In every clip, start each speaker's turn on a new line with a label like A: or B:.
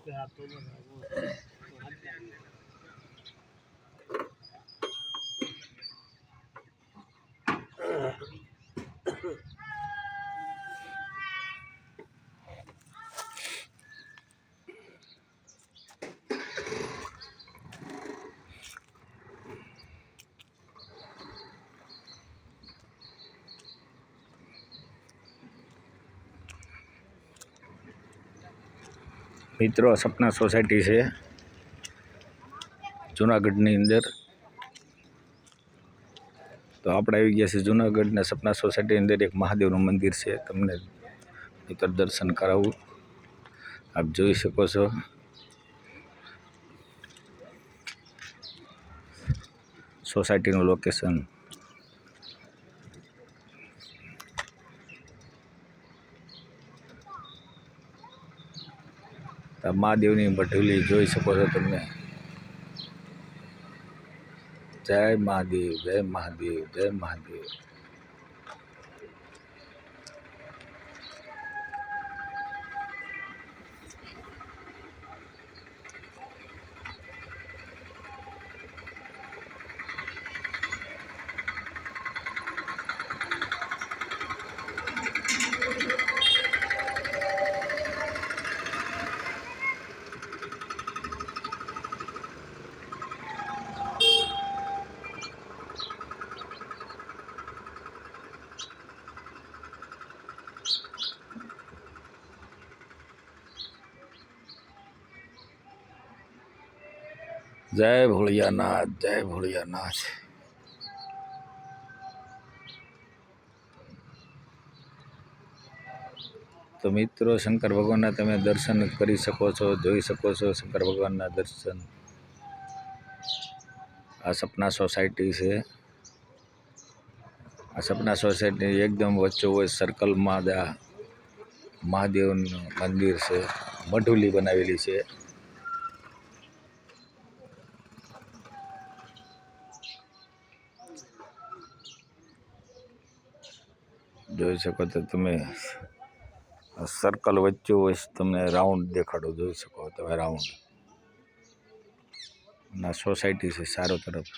A: તો મિત્રો, સપના સોસાયટી છે. જુનાગઢની અંદર. તો આપણે આવી ગયા છે જુનાગઢના સપના સોસાયટીની અંદર. એક મહાદેવનું મંદિર છે. તમને મિત્ર દર્શન કરાવું. આપ જોઈ શકો છો. સોસાયટીનું લોકેશન મહાદેવની ભટલી જોઈ શકો છો તમે જય મહાદેવ જય મહાદેવ જય મહાદેવ. જય ભોળિયાનાથ જય ભોળિયાનાથ. તો મિત્રો, શંકર ભગવાનના તમે દર્શન કરી શકો છો, જોઈ શકો છો શંકર ભગવાનના દર્શન. આ સપના સોસાયટી છે. આ સપના સોસાયટી એકદમ વચ્ચોવચ સર્કલમાં જ મહાદેવનું મંદિર છે. મઢુલી બનાવેલી છે. જોઈ શકો તો તમે સર્કલ વચ્ચે હોય તમને રાઉન્ડ દેખાડો, જોઈ શકો તમે રાઉન્ડ ના સોસાયટી છે, સારો તરફ.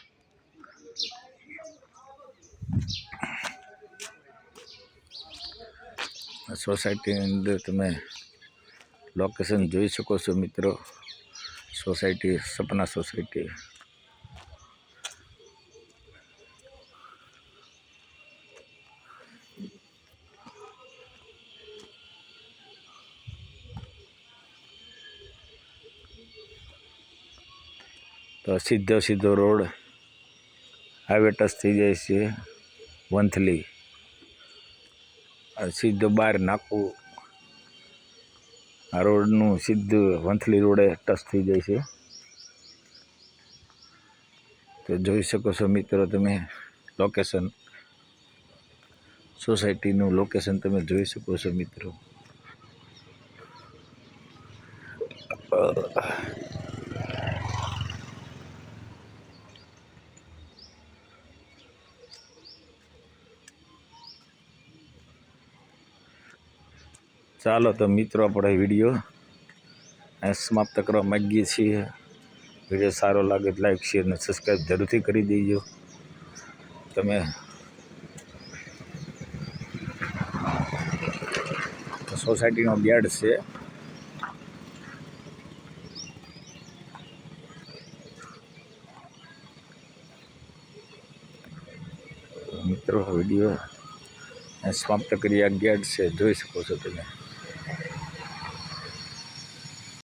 A: સોસાયટીની અંદર તમે લોકેશન જોઈ શકો છો મિત્રો. સોસાયટી સપના સોસાયટી તો સીધો સીધો રોડ હાઈવે ટચ થઈ જાય છે વંથલી. સીધો બહાર નાખવું. આ રોડનું સીધું વંથલી રોડે ટચ થઈ જાય છે. તો જોઈ શકો છો મિત્રો તમે લોકેશન સોસાયટીનું લોકેશન તમે જોઈ શકો છો મિત્રો. ચાલો તો મિત્રો, આપણે વીડિયો સમાપ્ત કરવા માગીએ છીએ. વીડિયો સારો લાગે તો લાઈક શેર અને સબસ્ક્રાઈબ જરૂરથી કરી દેજો. તમે સોસાયટીનો બેડ છે. મિત્રો વીડિયો સમાપ્ત કરી આ ગેટ છે, જોઈ શકો છો તમે.